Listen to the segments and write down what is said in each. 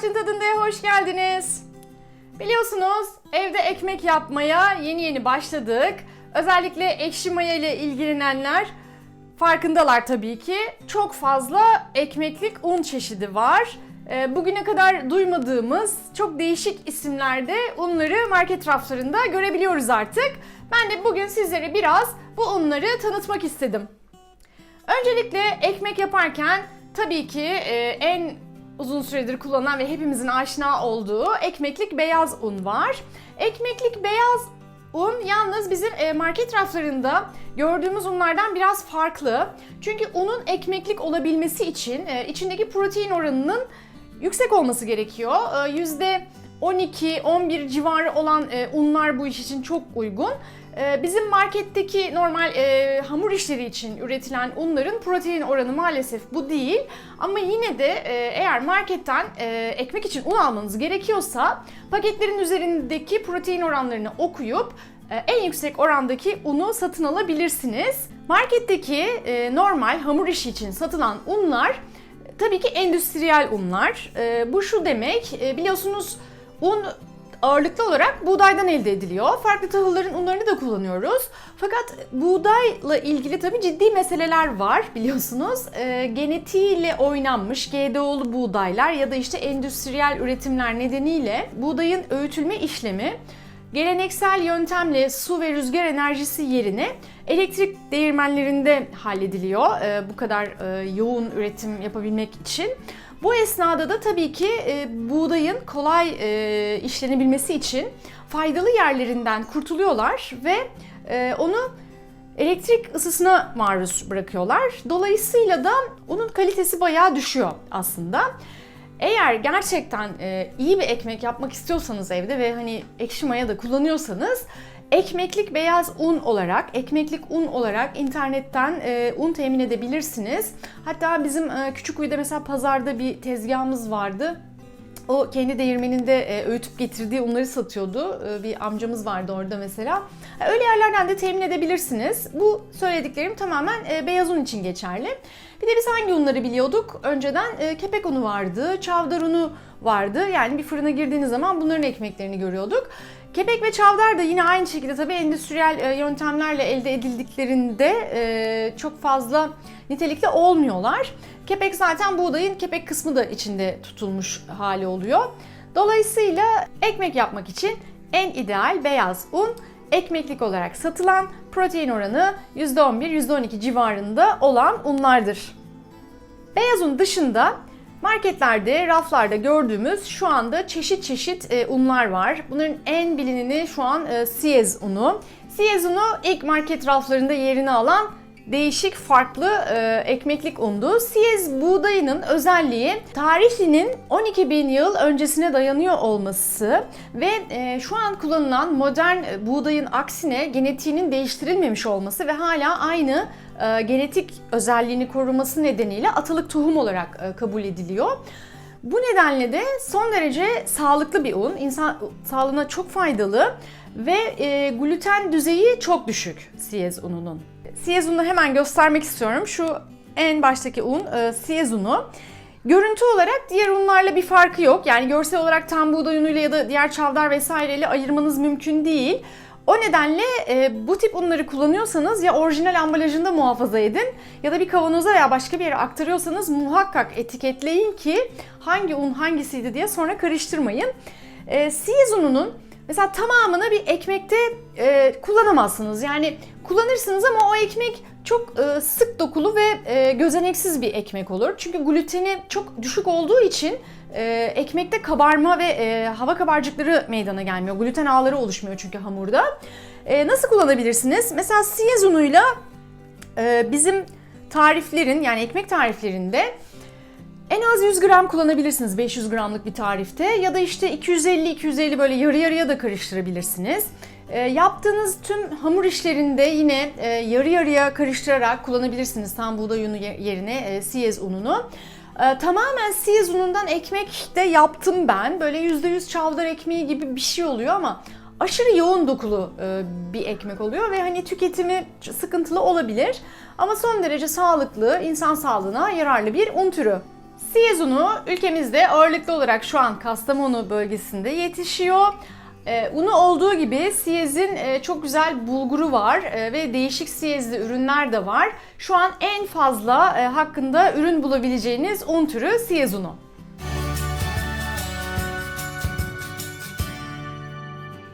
Tarçın Tadında'ya hoş geldiniz. Biliyorsunuz evde ekmek yapmaya yeni yeni başladık. Özellikle ekşi maya ile ilgilenenler farkındalar tabii ki. Çok fazla ekmeklik un çeşidi var. Ee, Bugüne kadar duymadığımız çok değişik isimlerde unları market raflarında görebiliyoruz artık. Ben de bugün sizlere biraz bu unları tanıtmak istedim. Öncelikle ekmek yaparken tabii ki e, en uzun süredir kullanılan ve hepimizin aşina olduğu ekmeklik beyaz un var. Ekmeklik beyaz un yalnız bizim e, market raflarında gördüğümüz unlardan biraz farklı. Çünkü unun ekmeklik olabilmesi için e, içindeki protein oranının yüksek olması gerekiyor. E, Yüzde 12-11 civarı olan e, unlar bu iş için çok uygun. E, Bizim marketteki normal e, hamur işleri için üretilen unların protein oranı maalesef bu değil. Ama yine de e, eğer marketten e, ekmek için un almanız gerekiyorsa paketlerin üzerindeki protein oranlarını okuyup e, en yüksek orandaki unu satın alabilirsiniz. Marketteki e, normal hamur işi için satılan unlar Tabii ki endüstriyel unlar. Ee, bu şu demek, e, biliyorsunuz un ağırlıklı olarak buğdaydan elde ediliyor. Farklı tahılların unlarını da kullanıyoruz. Fakat buğdayla ilgili tabii ciddi meseleler var biliyorsunuz. Ee, genetiğiyle oynanmış GDO'lu buğdaylar ya da işte endüstriyel üretimler nedeniyle buğdayın öğütülme işlemi geleneksel yöntemle su ve rüzgar enerjisi yerine elektrik değirmenlerinde hallediliyor. Ee, bu kadar e, yoğun üretim yapabilmek için. Bu esnada da tabii ki e, buğdayın kolay e, işlenebilmesi için faydalı yerlerinden kurtuluyorlar ve e, onu elektrik ısısına maruz bırakıyorlar. Dolayısıyla da onun kalitesi bayağı düşüyor aslında. Eğer gerçekten e, iyi bir ekmek yapmak istiyorsanız evde ve hani ekşi maya da kullanıyorsanız ekmeklik beyaz un olarak, ekmeklik un olarak internetten e, un temin edebilirsiniz. Hatta bizim e, Küçükuyu'da mesela pazarda bir tezgahımız vardı. O kendi değirmeninde e, öğütüp getirdiği unları satıyordu. E, bir amcamız vardı orada mesela. E, Öyle yerlerden de temin edebilirsiniz. Bu söylediklerim tamamen beyaz un için geçerli. Bir de biz hangi unları biliyorduk? Önceden kepek unu vardı, çavdar unu vardı. Yani bir fırına girdiğiniz zaman bunların ekmeklerini görüyorduk. Kepek ve çavdar da yine aynı şekilde tabii endüstriyel e, yöntemlerle elde edildiklerinde e, çok fazla nitelikli olmuyorlar. Kepek zaten buğdayın kepek kısmı da içinde tutulmuş hali oluyor. Dolayısıyla ekmek yapmak için en ideal beyaz un ekmeklik olarak satılan protein oranı %11-%12 civarında olan unlardır. Beyaz un dışında marketlerde, raflarda gördüğümüz şu anda çeşit çeşit e, unlar var. Bunların en bilineni şu an e, Siyez unu. Siyez unu ilk market raflarında yerini alan değişik farklı e, ekmeklik undu. Siyez buğdayının özelliği tarihinin 12 bin yıl öncesine dayanıyor olması ve e, şu an kullanılan modern e, buğdayın aksine genetiğinin değiştirilmemiş olması ve hala aynı genetik özelliğini koruması nedeniyle atılık tohum olarak e, kabul ediliyor. Bu nedenle de son derece sağlıklı bir un, insan sağlığına çok faydalı ve e, gluten düzeyi çok düşük siyez ununun. Siyez ununu hemen göstermek istiyorum. Şu en baştaki un e, siyez unu. Görüntü olarak diğer unlarla bir farkı yok. Yani görsel olarak tam buğday unuyla ya da diğer çavdar vesaireyle ayırmanız mümkün değil. O nedenle e, bu tip unları kullanıyorsanız ya orijinal ambalajında muhafaza edin ya da bir kavanoza veya başka bir yere aktarıyorsanız muhakkak etiketleyin ki hangi un hangisiydi diye sonra karıştırmayın. E, siyez ununun mesela tamamını bir ekmekte e, kullanamazsınız. Yani kullanırsınız ama o ekmek çok e, sık dokulu ve e, gözeneksiz bir ekmek olur. Çünkü gluteni çok düşük olduğu için e, ekmekte kabarma ve e, hava kabarcıkları meydana gelmiyor. Gluten ağları oluşmuyor çünkü hamurda. E, nasıl kullanabilirsiniz? Mesela siyez unuyla e, bizim tariflerin yani ekmek tariflerinde en az 100 gram kullanabilirsiniz 500 gramlık bir tarifte ya da işte 250-250 böyle yarı yarıya da karıştırabilirsiniz. E, yaptığınız tüm hamur işlerinde yine e, yarı yarıya karıştırarak kullanabilirsiniz tam buğday unu ye- yerine e, siyez ununu. E, tamamen siyez unundan ekmek de yaptım ben. Böyle %100 çavdar ekmeği gibi bir şey oluyor ama aşırı yoğun dokulu e, bir ekmek oluyor ve hani tüketimi sıkıntılı olabilir. Ama son derece sağlıklı, insan sağlığına yararlı bir un türü. Siyez unu ülkemizde ağırlıklı olarak şu an Kastamonu bölgesinde yetişiyor. Ee, unu olduğu gibi siyezin e, çok güzel bulguru var e, ve değişik siyezli ürünler de var. Şu an en fazla e, hakkında ürün bulabileceğiniz un türü siyez unu.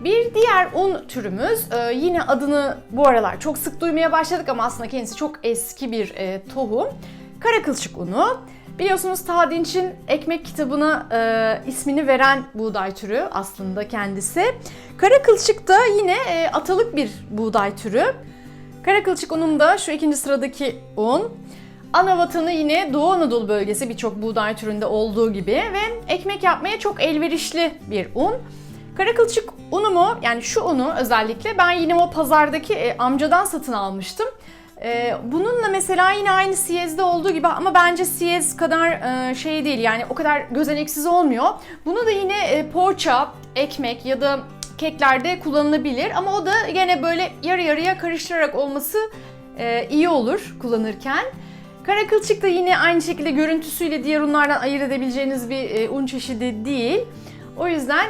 Bir diğer un türümüz e, yine adını bu aralar çok sık duymaya başladık ama aslında kendisi çok eski bir e, tohum. Kara kılçık unu. Biliyorsunuz Taha Dinç'in ekmek kitabına e, ismini veren buğday türü aslında kendisi. Kara kılçık da yine e, atalık bir buğday türü. Kara kılçık unum da şu ikinci sıradaki un. Ana vatanı yine Doğu Anadolu bölgesi birçok buğday türünde olduğu gibi ve ekmek yapmaya çok elverişli bir un. Kara kılçık unumu yani şu unu özellikle ben yine o pazardaki e, amcadan satın almıştım. E, bununla mesela yine aynı siyezde olduğu gibi ama bence siyez kadar e, şey değil yani o kadar gözeneksiz olmuyor. Bunu da yine e, poğaça, ekmek ya da keklerde kullanılabilir ama o da gene böyle yarı yarıya karıştırarak olması e, iyi olur kullanırken. Kara kılçık da yine aynı şekilde görüntüsüyle diğer unlardan ayırt edebileceğiniz bir un çeşidi değil. O yüzden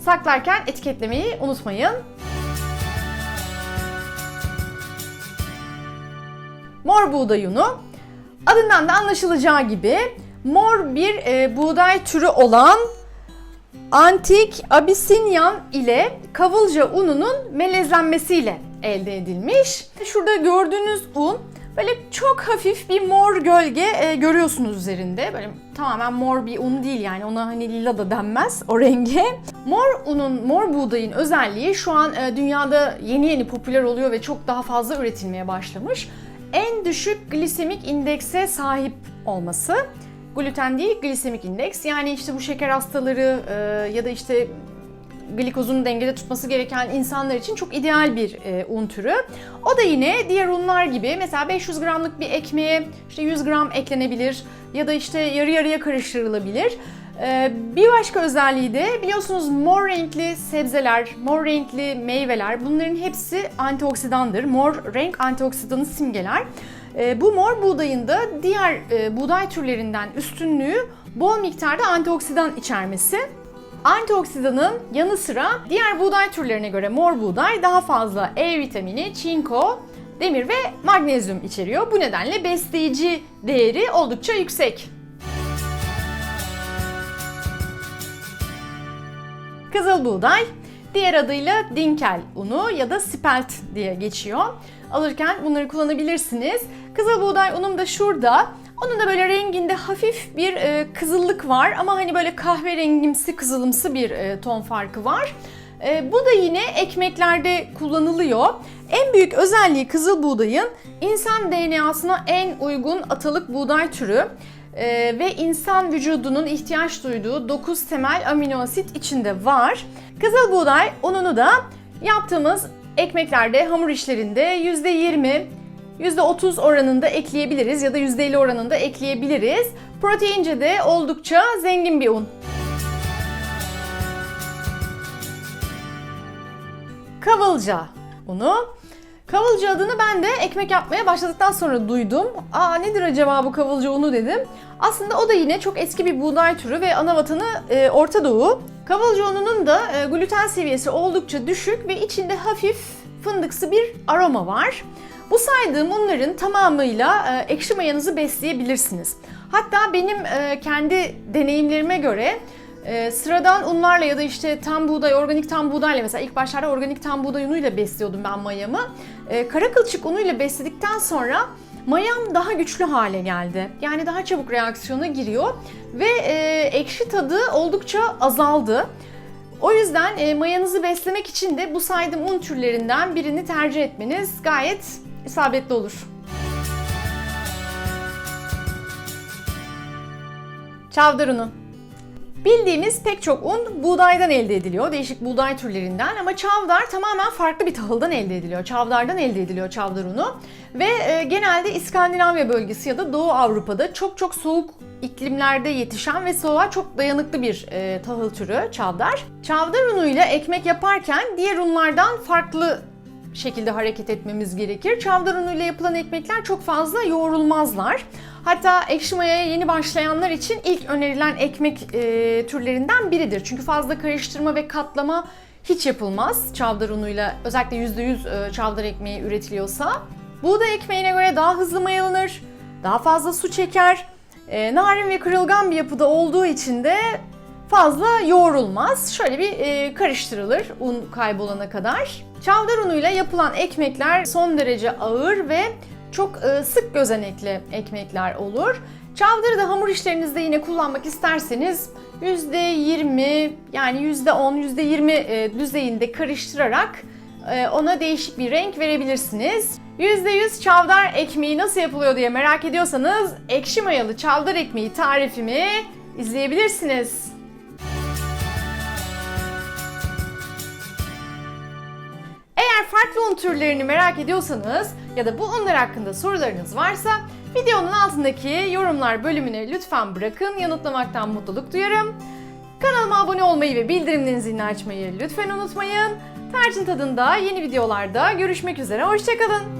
saklarken etiketlemeyi unutmayın. Mor buğday unu. Adından da anlaşılacağı gibi mor bir e, buğday türü olan antik Abisinyan ile Kavılca ununun melezlenmesiyle elde edilmiş. Şurada gördüğünüz un böyle çok hafif bir mor gölge e, görüyorsunuz üzerinde. Böyle tamamen mor bir un değil yani ona hani lila da denmez o renge. Mor unun, mor buğdayın özelliği şu an e, dünyada yeni yeni popüler oluyor ve çok daha fazla üretilmeye başlamış. En düşük glisemik indekse sahip olması. Gluten değil, glisemik indeks. Yani işte bu şeker hastaları e, ya da işte glikozunu dengede tutması gereken insanlar için çok ideal bir e, un türü. O da yine diğer unlar gibi mesela 500 gramlık bir ekmeğe işte 100 gram eklenebilir ya da işte yarı yarıya karıştırılabilir. E, bir başka özelliği de biliyorsunuz mor renkli sebzeler, mor renkli meyveler bunların hepsi antioksidandır. Mor renk antioksidanı simgeler. E, bu mor buğdayın da diğer e, buğday türlerinden üstünlüğü bol miktarda antioksidan içermesi. Antioksidanın yanı sıra diğer buğday türlerine göre mor buğday daha fazla E vitamini, çinko, demir ve magnezyum içeriyor. Bu nedenle besleyici değeri oldukça yüksek. Kızıl buğday, diğer adıyla dinkel unu ya da spelt diye geçiyor. Alırken bunları kullanabilirsiniz. Kızıl buğday unum da şurada. Onun da böyle renginde hafif bir e, kızıllık var ama hani böyle kahverengimsi kızılımsı bir e, ton farkı var. E, bu da yine ekmeklerde kullanılıyor. En büyük özelliği kızıl buğdayın insan DNA'sına en uygun atalık buğday türü e, ve insan vücudunun ihtiyaç duyduğu 9 temel amino asit içinde var. Kızıl buğday ununu da yaptığımız ekmeklerde, hamur işlerinde %20, %30 oranında ekleyebiliriz ya da %50 oranında ekleyebiliriz. Proteince de oldukça zengin bir un. Kavılca unu. Kavılca adını ben de ekmek yapmaya başladıktan sonra duydum. Aa nedir acaba bu kavılca unu dedim. Aslında o da yine çok eski bir buğday türü ve ana vatanı e, Orta Doğu. Kavılca ununun da e, gluten seviyesi oldukça düşük ve içinde hafif fındıksı bir aroma var. Bu saydığım unların tamamıyla e, ekşi mayanızı besleyebilirsiniz. Hatta benim e, kendi deneyimlerime göre e, sıradan unlarla ya da işte tam buğday, organik tam buğdayla mesela ilk başlarda organik tam buğday unuyla besliyordum ben mayamı. E, kara kılçık unuyla besledikten sonra mayam daha güçlü hale geldi. Yani daha çabuk reaksiyona giriyor ve e, ekşi tadı oldukça azaldı. O yüzden e, mayanızı beslemek için de bu saydığım un türlerinden birini tercih etmeniz gayet isabetli olur. Çavdar unu. Bildiğimiz pek çok un buğdaydan elde ediliyor, değişik buğday türlerinden ama çavdar tamamen farklı bir tahıldan elde ediliyor. Çavdardan elde ediliyor çavdar unu ve e, genelde İskandinavya bölgesi ya da Doğu Avrupa'da çok çok soğuk iklimlerde yetişen ve soğuğa çok dayanıklı bir e, tahıl türü çavdar. Çavdar unuyla ekmek yaparken diğer unlardan farklı şekilde hareket etmemiz gerekir. Çavdar unuyla yapılan ekmekler çok fazla yoğrulmazlar. Hatta ekşi mayaya yeni başlayanlar için ilk önerilen ekmek e, türlerinden biridir. Çünkü fazla karıştırma ve katlama hiç yapılmaz çavdar unuyla özellikle %100 e, çavdar ekmeği üretiliyorsa. Buğday ekmeğine göre daha hızlı mayalanır, daha fazla su çeker. E, narin ve kırılgan bir yapıda olduğu için de fazla yoğrulmaz. Şöyle bir e, karıştırılır un kaybolana kadar. Çavdar unuyla yapılan ekmekler son derece ağır ve çok e, sık gözenekli ekmekler olur. Çavdarı da hamur işlerinizde yine kullanmak isterseniz %20 yani %10, %20 e, düzeyinde karıştırarak e, ona değişik bir renk verebilirsiniz. %100 çavdar ekmeği nasıl yapılıyor diye merak ediyorsanız ekşi mayalı çavdar ekmeği tarifimi izleyebilirsiniz. Un türlerini merak ediyorsanız ya da bu unlar hakkında sorularınız varsa videonun altındaki yorumlar bölümüne lütfen bırakın. Yanıtlamaktan mutluluk duyarım. Kanalıma abone olmayı ve bildirimlerin zilini açmayı lütfen unutmayın. Tarçın tadında yeni videolarda görüşmek üzere. Hoşçakalın.